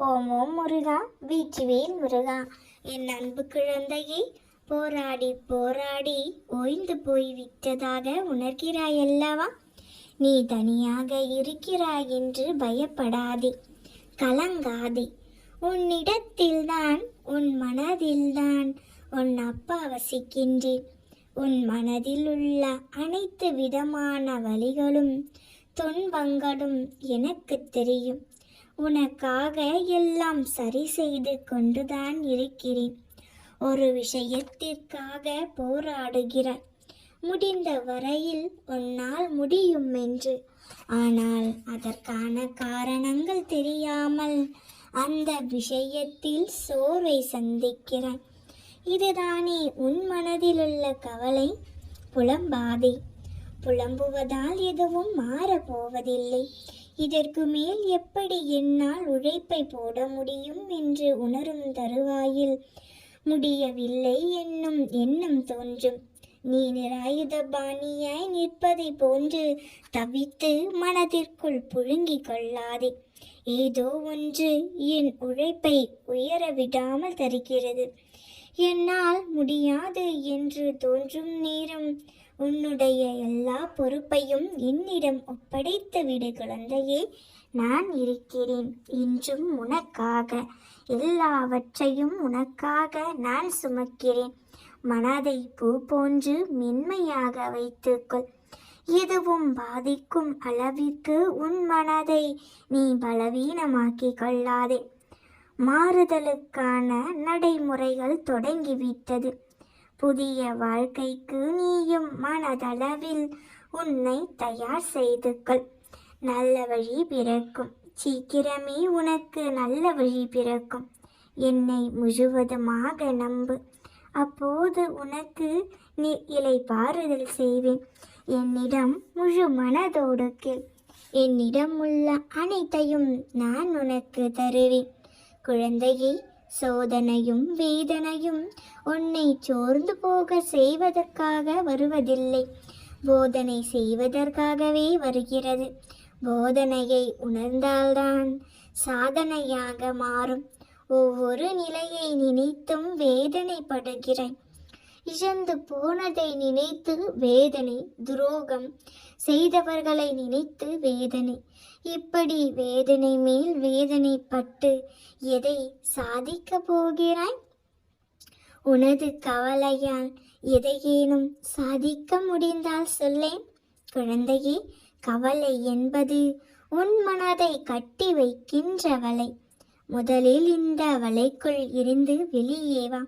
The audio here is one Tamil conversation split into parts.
ஓம் ஓம் முருகா. வீச்சுவேல் முருகா. என் அன்பு குழந்தையை போராடி போராடி ஓய்ந்து போய் விட்டதாக உணர்கிறாய் அல்லவா? நீ தனியாக இருக்கிறாய் என்று பயப்படாதே. கலங்காதே. உன்னிடத்தில்தான் உன் மனதில்தான் உன் அப்பா வசிக்கின்றேன். உன் மனதில் உள்ள அனைத்து விதமான வழிகளும் துன்பங்களும் எனக்கு தெரியும். உனக்காக எல்லாம் சரி செய்து கொண்டுதான் இருக்கிறேன். ஒரு விஷயத்திற்காக போராடுகிறாய் முடிந்த வரையில் உன்னால் முடியும் என்று. ஆனால் அதற்கான காரணங்கள் தெரியாமல் அந்த விஷயத்தில் சோர்வை சந்திக்கிறாய் இதுதானே உன் மனதில் உள்ள கவலை? புலம்பாதே. புலம்புவதால் எதுவும் மாறப்போவதில்லை. இதற்கு மேல் எப்படி என்னால் உழைப்பை போட முடியும் என்று உணரும் தருவாயில்? முடியவில்லை என்னும் எண்ணம் தோன்றும். நீ நிராயுத பாணியாய் நிற்பதை போன்று தவித்து மனதிற்குள் புழுங்கிக் கொள்ளாதே. ஏதோ ஒன்று என் உழைப்பை உயர விடாமல் தருகிறது. என்னால் முடியாது என்று தோன்றும் நேரம் உன்னுடைய எல்லா பொறுப்பையும் என்னிடம் ஒப்படைத்து விடு குழந்தையே. நான் இருக்கிறேன் இன்றும் உனக்காக. எல்லாவற்றையும் உனக்காக நான் சுமக்கிறேன். மனதை பூ போன்று மென்மையாக வைத்துக்கொள். எதுவும் பாதிக்கும் அளவிற்கு உன் மனதை நீ பலவீனமாக்கிக் கொள்ளாதே. மாறுதலுக்கான நடைமுறைகள் தொடங்கிவிட்டது. புதிய வாழ்க்கைக்கு நீயும் மனதளவில் உன்னை தயார் செய்து கொள். நல்ல வழி பிறக்கும். சீக்கிரமே உனக்கு நல்ல வழி பிறக்கும். என்னை முழுவதுமாக நம்பு. அப்போது உனக்கு நீ இலை பாறுதல் செய்வேன். என்னிடம் முழு மனதோடு கேள். என்னிடம் உள்ள அனைத்தையும் நான் உனக்கு தருவேன். குழந்தையை சோதனையும் வேதனையும் உன்னை சோர்ந்து போக செய்வதற்காக வருவதில்லை. போதனை செய்வதற்காகவே வருகிறது. போதனையை உணர்ந்தால்தான் சாதனையாக மாறும். ஒவ்வொரு நிலையை நினைத்தும் வேதனைப்படுகிறேன். இழந்து போனதை நினைத்து வேதனை துரோகம் செய்தவர்களை நினைத்து வேதனை. இப்படி வேதனை மேல் வேதனைப்பட்டு எதை சாதிக்க போகிறாய்? உனது கவலையால் எதையேனும் சாதிக்க முடிந்தால் சொல்லேன். குழந்தையே கவலை என்பது உன் மனதை கட்டி வைக்கின்ற வலை முதலில் இந்த வலைக்குள் இருந்து வெளியே வா.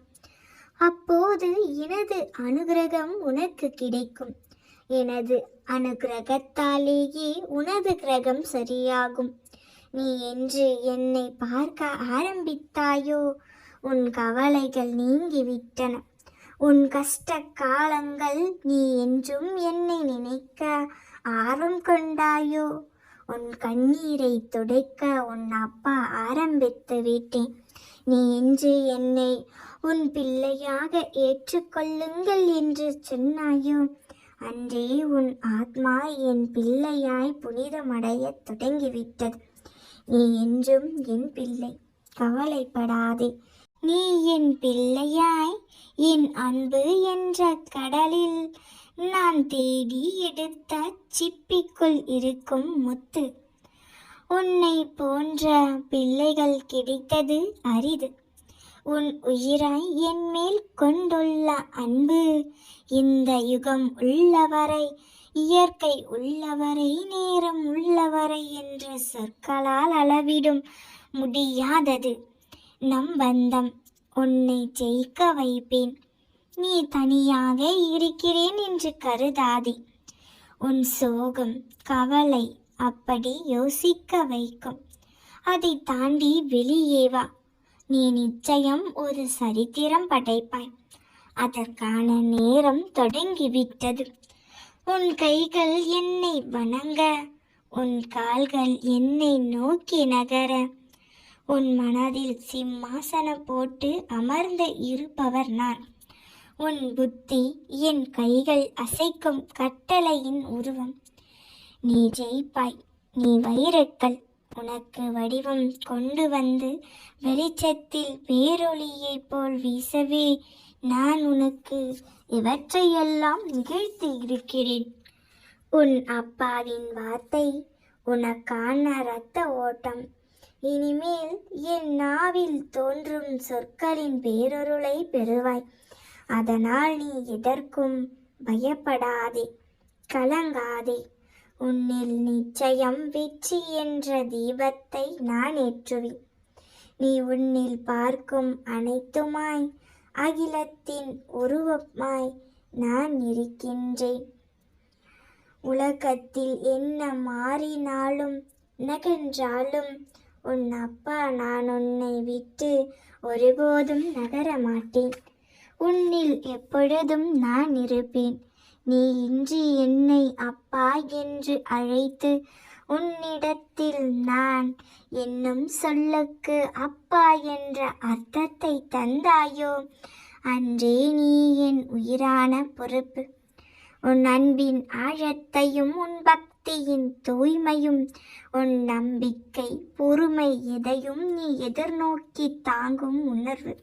அப்போது எனது அனுகிரகம் உனக்கு கிடைக்கும். எனது அனுகிரகத்தாலேயே உனது கிரகம் சரியாகும். நீ என்று என்னை பார்க்க ஆரம்பித்தாயோ? உன் கவலைகள் நீங்கிவிட்டன. உன் கஷ்ட காலங்கள் நீ என்றும் என்னை நினைக்க ஆர்வம் கொண்டாயோ? உன் கண்ணீரை துடைக்க உன் அப்பா ஆரம்பித்து விட்டேன். நீ என்று என்னை உன் பிள்ளையாக ஏற்றுக்கொள்ளுங்கள் என்று சொன்னாயோ? அன்றே உன் ஆத்மா என் பிள்ளையாய் புனிதமடையத் தொடங்கிவிட்டது. நீ என்றும் என் பிள்ளை கவலைப்படாதே. நீ என் பிள்ளையாய் என் அன்பு என்ற கடலில் நான் தேடி எடுத்த சிப்பிக்குள் இருக்கும் முத்து. உன்னை போன்ற பிள்ளைகள் கிடைத்தது அரிது. உன் உயிராய் என் மேல் கொண்டுள்ள அன்பு. இந்த யுகம் உள்ளவரை இயற்கை உள்ளவரை நேரம் உள்ளவரை என்ற சொற்களால் அளவிடும் முடியாதது. நம் பந்தம் உன்னை ஜெயிக்க வைப்பேன். நீ தனியாக இருக்கிறேன் என்று கருதாதே. உன் சோகம் கவலை அப்படி யோசிக்க வைக்கும். அதை தாண்டி வெளியே வா. நீ நிச்சயம் ஒரு சரித்திரம் படைப்பாய். அதற்கான நேரம் தொடங்கிவிட்டது. உன் கைகள் என்னை வணங்க உன் கால்கள் என்னை நோக்கி நகர. உன் மனதில் சிம்மாசனம் போட்டு அமர்ந்து இருப்பவர் நான். உன் புத்தி என் கைகள் அசைக்கும் கட்டளையின் உருவம். நீ ஜெயிப்பாய் நீ வைரக்கல். உனக்கு வடிவம் கொண்டு வந்து வெளிச்சத்தில் பேரொளியைப் போல் வீசவே நான் உனக்கு இவற்றையெல்லாம் நிகழ்த்தி இருக்கிறேன். உன் அப்பாவின் வார்த்தை உனக்கான இரத்த ஓட்டம். இனிமேல் என் நாவில் தோன்றும் சொற்களின் பேரொருளை பெறுவாய். அதனால் நீ எதற்கும் பயப்படாதே கலங்காதே. உன்னில் நிச்சயம் வெற்றி என்ற தீபத்தை நான் ஏற்றுவேன். நீ உன்னில் பார்க்கும் அனைத்துமாய் அகிலத்தின் உருவமாய் நான் இருக்கின்றேன். உலகத்தில் என்ன மாறினாலும் நகன்றாலும் உன் அப்பா நான் உன்னை விட்டு ஒருபோதும் நகர மாட்டேன் உன்னில் எப்பொழுதும் நான் இருப்பேன். நீ இன்றி என்னை அப்பா என்று அழைத்து உன்னிடத்தில் நான் என்னும் சொல்லுக்கு அப்பா என்ற அர்த்தத்தை தந்தாயோ? அன்றே நீ என் உயிரான பொறுப்பு. உன் அன்பின் ஆழத்தையும் உன் பக்தியின் தூய்மையும் உன் நம்பிக்கை பொறுமை எதையும் நீ எதிர்நோக்கி தாங்கும் உணர்வு.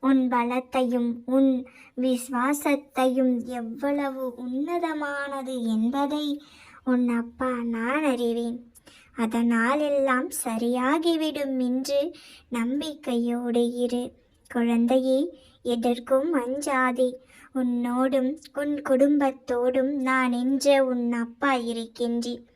உன் பலத்தையும் உன் விசுவாசத்தையும் எவ்வளவு உன்னதமானது என்பதை உன் அப்பா நான் அறிவேன். அதனால் எல்லாம் சரியாகிவிடும் என்று நம்பிக்கையோடு இரு. குழந்தையே எதற்கும் அஞ்சாதே. உன்னோடும் உன் குடும்பத்தோடும் நான் என்ற உன் அப்பா இருக்கின்றேன்.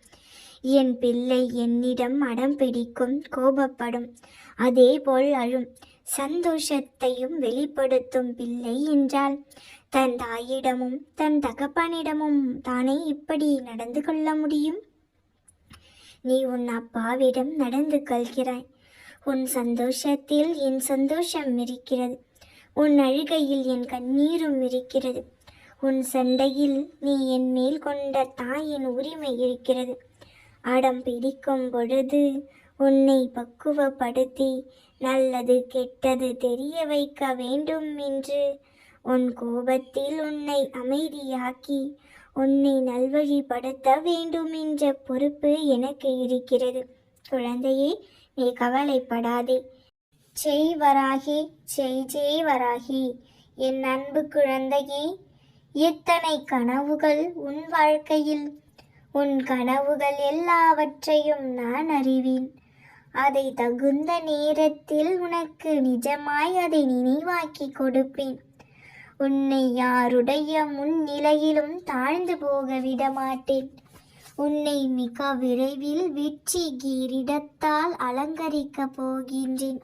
என் பிள்ளை என்னிடம் அடம் பிடிக்கும் கோபப்படும். அதேபோல் அழும். சந்தோஷத்தையும் வெளிப்படுத்தும் பிள்ளை என்றால் தன் தாயிடமும் தன் தகப்பனிடமும் தானே இப்படி நடந்து கொள்ள முடியும்? நீ உன் அப்பாவிடம் நடந்து கொள்கிறாய். உன் சந்தோஷத்தில் என் சந்தோஷம் இருக்கிறது. உன் அழுகையில் என் கண்ணீரும் இருக்கிறது. உன் சண்டையில் நீ என் மேல் கொண்ட தாயின் உரிமை இருக்கிறது. அடம் பிடிக்கும் பொழுது உன்னை பக்குவப்படுத்தி நல்லது கெட்டது தெரிய வைக்க வேண்டும் என்று. உன் கோபத்தில் உன்னை அமைதியாக்கி உன்னை நல்வழிப்படுத்த வேண்டும் என்ற பொறுப்பு எனக்கு இருக்கிறது. குழந்தையே நீ கவலைப்படாதே. ஜெய் வராகி செய் ஜெய் வராகி. என் அன்பு குழந்தையே எத்தனை கனவுகள் உன் வாழ்க்கையில். உன் கனவுகள் எல்லாவற்றையும் நான் அறிவேன். அதை தகுந்த நேரத்தில் உனக்கு நிஜமாய் அதை நினைவாக்கி கொடுப்பேன். உன்னை யாருடைய முன்னிலையிலும் தாழ்ந்து போக விட மாட்டேன் உன்னை மிக விரைவில் வெற்றி கீரிடத்தால் அலங்கரிக்கப் போகின்றேன்.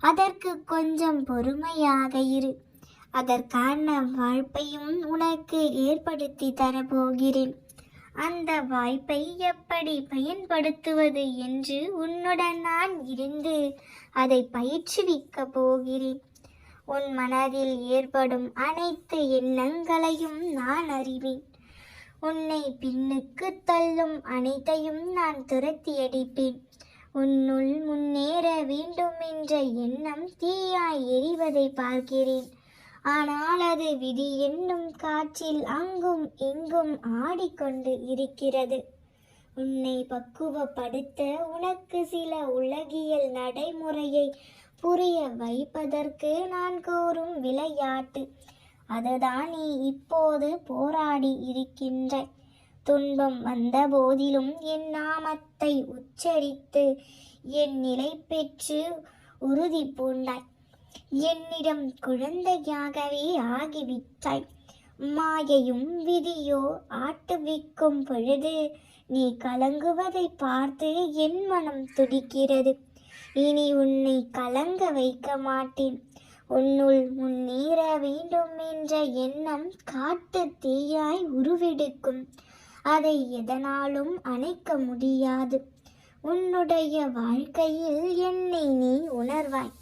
அதற்கு கொஞ்சம் பொறுமையாக இரு. அதற்கான வாய்ப்பையும் உனக்கு ஏற்படுத்தி தரப்போகிறேன் அந்த வாய்ப்பை எப்படி பயன்படுத்துவது என்று உன்னுடன் நான் இருந்து அதை பயிற்றுவிக்க போகிறேன். உன் மனதில் ஏற்படும் அனைத்து எண்ணங்களையும் நான் அறிவேன். உன்னை பின்னுக்கு தள்ளும் அனைத்தையும் நான் துரத்தி அடிப்பேன் உன்னுள் முன்னேற வேண்டும் என்ற எண்ணம் தீயாய் எரிவதை பார்க்கிறேன். ஆனால் அது விதி என்னும் காற்றில் அங்கும் இங்கும் ஆடிக்கொண்டு இருக்கிறது. உன்னை பக்குவப்படுத்த உனக்கு சில உலகியல் நடைமுறையை புரிய வைப்பதற்கு நான் கூறும் விளையாட்டு. அதுதான் நீ இப்போது போராடி இருக்கின்ற. துன்பம் வந்த போதிலும் என் நாமத்தை உச்சரித்து என் நிலை பெற்று உறுதி பூண்டாய். என்னிடம் குழந்தையாகவே ஆகிவிட்டாய். மாயையும் விதியோ ஆட்டுவிக்கும் பொழுது நீ கலங்குவதை பார்த்து என் மனம் துடிக்கிறது. இனி உன்னை கலங்க வைக்க மாட்டேன். உன்னுள் முன்னேற வேண்டும் என்ற எண்ணம் காட்டு தீயாய் உருவெடுக்கும். அதை எதனாலும் அணைக்க முடியாது. உன்னுடைய வாழ்க்கையில் என்னை நீ உணர்வாய்.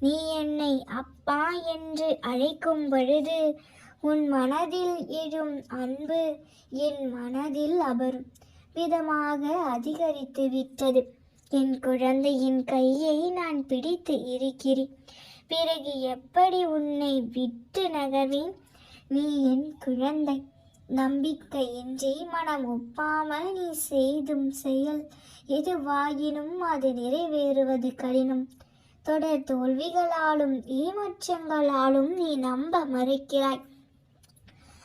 நீ என்னை அப்பா என்று அழைக்கும் பொழுது உன் மனதில் எழும் அன்பு என் மனதில் அபரும் விதமாக அதிகரித்து விட்டது. என் குழந்தையின் கையை நான் பிடித்து இருக்கிறேன். பிறகு எப்படி உன்னை விட்டு நகர்வேன்? நீ என் குழந்தை. நம்பிக்கையின்றி மனம் ஒப்பாமல் நீ செய்தும் செயல் எதுவாயினும் அது நிறைவேறுவது கடினம். தொடர் தோல்விகளாலும் ஏமாற்றங்களாலும் நீ நம்ப மறுக்கிறாய்.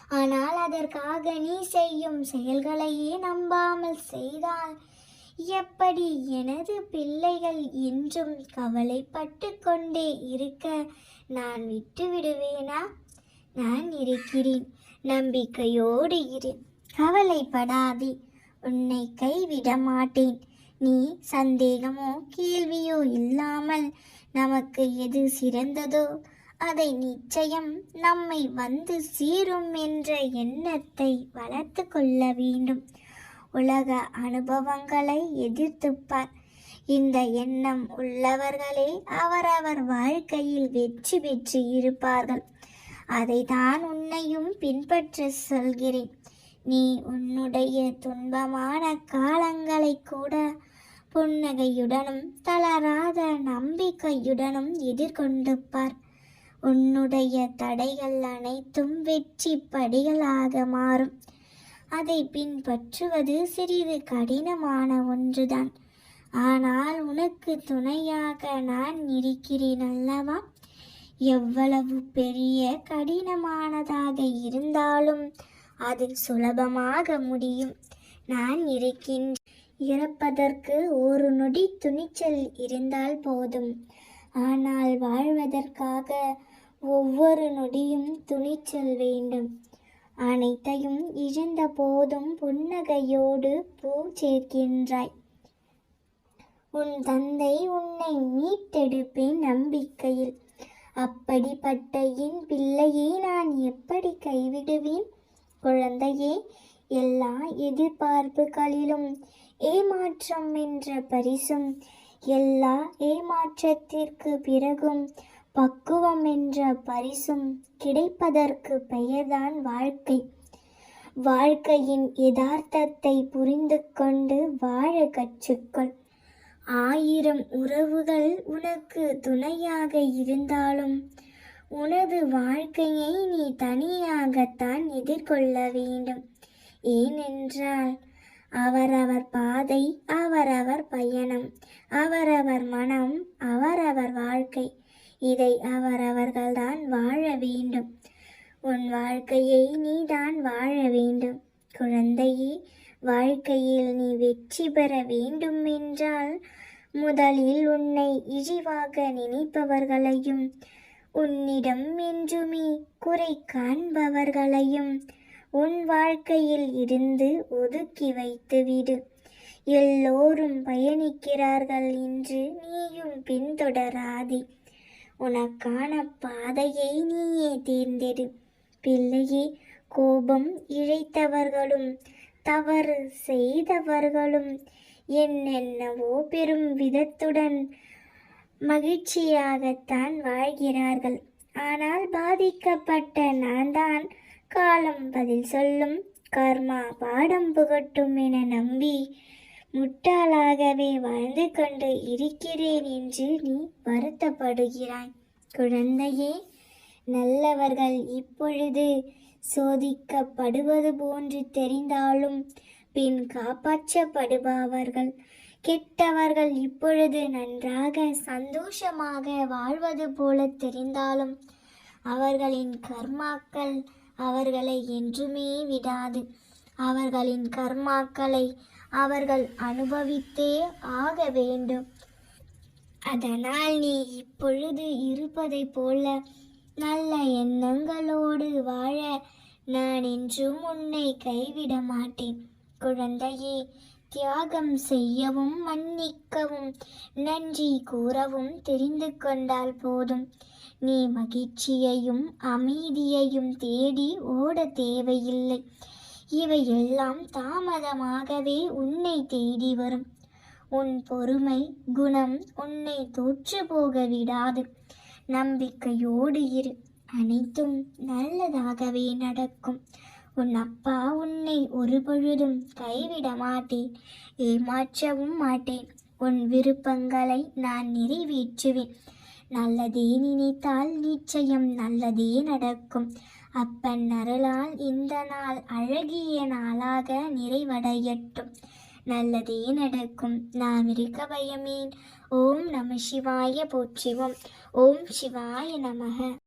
ஆனால் அதற்காக நீ செய்யும் செயல்களையே நம்பாமல் செய்தால் எப்படி எனது பிள்ளைகள் என்றும் கவலைப்பட்டு கொண்டே இருக்க நான் விட்டு விடுவேனா நான் இருக்கிறேன். நம்பிக்கையோடு இரு. கவலைப்படாதே. உன்னை கைவிட மாட்டேன். நீ சந்தேகமோ கேள்வியோ இல்லாமல் நமக்கு எது சிறந்ததோ அதை நிச்சயம் நம்மை வந்து சேரும் என்ற எண்ணத்தை வளர்த்து கொள்ள வேண்டும். உலக அனுபவங்களை எதிர்த்துப்பார். இந்த எண்ணம் உள்ளவர்களே அவரவர் வாழ்க்கையில் வெற்றி பெற்று இருப்பார்கள். அதை தான் உன்னையும் பின்பற்ற சொல்கிறேன். நீ உன்னுடைய துன்பமான காலங்களை கூட புன்னகையுடனும் தளராத நம்பிக்கையுடனும் எதிர்கொண்டு பார் உன்னுடைய தடைகள் அனைத்தும் வெற்றி படிகளாக மாறும். அதை பின்பற்றுவது சிறிது கடினமான ஒன்றுதான். ஆனால் உனக்கு துணையாக நான் இருக்கிறேன் அல்லவா? எவ்வளவு பெரிய கடினமானதாக இருந்தாலும் அது சுலபமாக முடியும். நான் இருக்கின்ற இறப்பதற்கு ஒரு நொடி துணிச்சல் இருந்தால் போதும். ஆனால் வாழ்வதற்காக ஒவ்வொரு நொடியும் துணிச்சல் வேண்டும். அனைத்தையும் இழந்த போதும் புன்னகையோடு பூ சேர்க்கின்றாய். உன் தந்தை உன்னை மீட்டெடுப்பேன் நம்பிக்கையில். அப்படிப்பட்ட என் பிள்ளையை நான் எப்படி கைவிடுவேன்? குழந்தையே எல்லா எதிர்பார்ப்புகளிலும் ஏமாற்றம் என்ற பரிசும் எல்லா ஏமாற்றத்திற்கு பிறகும் பக்குவம் என்ற பரிசும் கிடைப்பதற்கு பெயர்தான் வாழ்க்கை. வாழ்க்கையின் யதார்த்தத்தை புரிந்து கொண்டு வாழ கற்றுக்கொள். ஆயிரம் உறவுகள் உனக்கு துணையாக இருந்தாலும் உனது வாழ்க்கையை நீ தனியாகத்தான் எதிர்கொள்ள வேண்டும். ஏனென்றால் அவரவர் பாதை அவரவர் பயணம் அவரவர் மனம் அவரவர் வாழ்க்கை. இதை அவரவர்கள்தான் வாழ வேண்டும். உன் வாழ்க்கையை நீதான் வாழ வேண்டும். குழந்தையே வாழ்க்கையில் நீ வெற்றி பெற வேண்டும் என்றால் முதலில் உன்னை இழிவாக நினைப்பவர்களையும் உன்னிடம் என்றுமே குறை காண்பவர்களையும் உன் வாழ்க்கையில் இருந்து ஒதுக்கி வைத்துவிடு எல்லோரும் பயணிக்கிறார்கள் என்று நீயும் பின்தொடராதே. உனக்கான பாதையை நீயே தேர்ந்தெடு. பிள்ளையே கோபம் இழைத்தவர்களும் தவறு செய்தவர்களும் என்னென்னவோ பெரும் விதத்துடன் மகிழ்ச்சியாகத்தான் வாழ்கிறார்கள். ஆனால் பாதிக்கப்பட்ட நான் தான் காலம் பதில் சொல்லும். கர்மா பாடம் புகட்டும் என நம்பி முட்டாளாகவே வாழ்ந்து கொண்டு இருக்கிறேன் என்று நீ வருத்தப்படுகிறாய். குழந்தையே நல்லவர்கள் இப்பொழுது சோதிக்கப்படுவது போன்று தெரிந்தாலும் பின் காப்பாற்றப்படுபவர்கள் கெட்டவர்கள் இப்பொழுது நன்றாக சந்தோஷமாக வாழ்வது போல தெரிந்தாலும் அவர்களின் கர்மாக்கள் அவர்களை என்றுமே விடாது. அவர்களின் கர்மாக்களை அவர்கள் அனுபவித்தே ஆக வேண்டும். அதனால் நீ இப்பொழுது இருப்பதைப் போல நல்ல எண்ணங்களோடு வாழ நான் என்றும் உன்னை கைவிட மாட்டேன். குழந்தையே தியாகம் செய்யவும் மன்னிக்கவும் நன்றி கூறவும் தெரிந்து கொண்டால் போதும். நீ மகிழ்ச்சியையும் அமைதியையும் தேடி ஓட தேவையில்லை. இவையெல்லாம் தாமதமாகவே உன்னை தேடி வரும். உன் பொறுமை குணம் உன்னை தோற்று போக விடாது. நம்பிக்கையோடு இரு. அனைத்தும் நல்லதாகவே நடக்கும். உன் அப்பா உன்னை ஒரு பொழுதும் கைவிட மாட்டேன் ஏமாற்றவும் மாட்டேன் உன் விருப்பங்களை நான் நிறைவேற்றுவேன். நல்லதே நினைத்தால் நிச்சயம் நல்லதே நடக்கும். அப்பன் அருளால் இந்த நாள் அழகிய நாளாக நிறைவடையட்டும். நல்லதே நடக்கும். நாம் இருக்க பயமேன். ஓம் நம சிவாய போற்றிவோம். ஓம் சிவாய நமக.